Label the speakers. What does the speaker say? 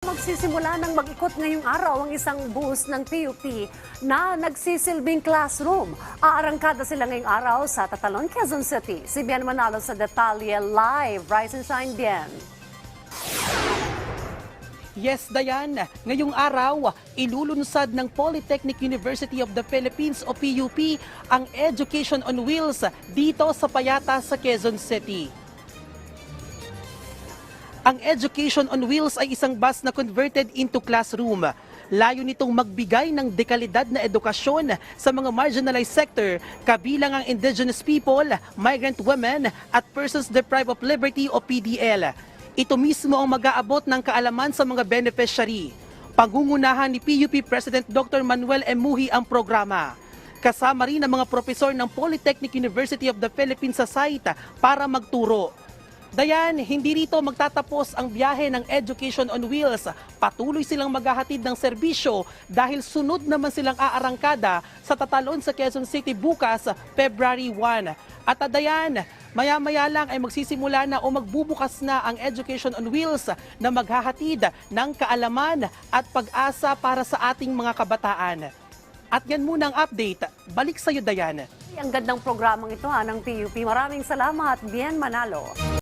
Speaker 1: Magsisimula ng mag-ikot ngayong araw ang isang bus ng PUP na nagsisilbing classroom. Aarangkada sila ngayong araw sa Tatalon, Quezon City. Si Bien Manalo sa Detalye Live. Rise and shine, Bien.
Speaker 2: Yes, Dayan. Ngayong araw, ilulunsad ng Polytechnic University of the Philippines o PUP ang Education on Wheels dito sa Payata sa Quezon City. Ang Education on Wheels ay isang bus na converted into classroom. Layo nitong magbigay ng dekalidad na edukasyon sa mga marginalized sector, kabilang ang indigenous people, migrant women, at persons deprived of liberty o PDL. Ito mismo ang mag-aabot ng kaalaman sa mga beneficiary. Pangungunahan ni PUP President Dr. Manuel Emuhi ang programa. Kasama rin ang mga profesor ng Polytechnic University of the Philippines sa site para magturo. Dayan, hindi rito magtatapos ang biyahe ng Education on Wheels. Patuloy silang maghahatid ng serbisyo dahil sunod naman silang aarangkada sa Tatalon sa Quezon City bukas, February 1. At ah, Dayan, maya-maya lang ay magsisimula na o magbubukas na ang Education on Wheels na maghahatid ng kaalaman at pag-asa para sa ating mga kabataan. At yan muna ang update. Balik sa iyo, Dayan.
Speaker 1: Ang gandang programang ito ha, ng PUP. Maraming salamat, Bien Manalo.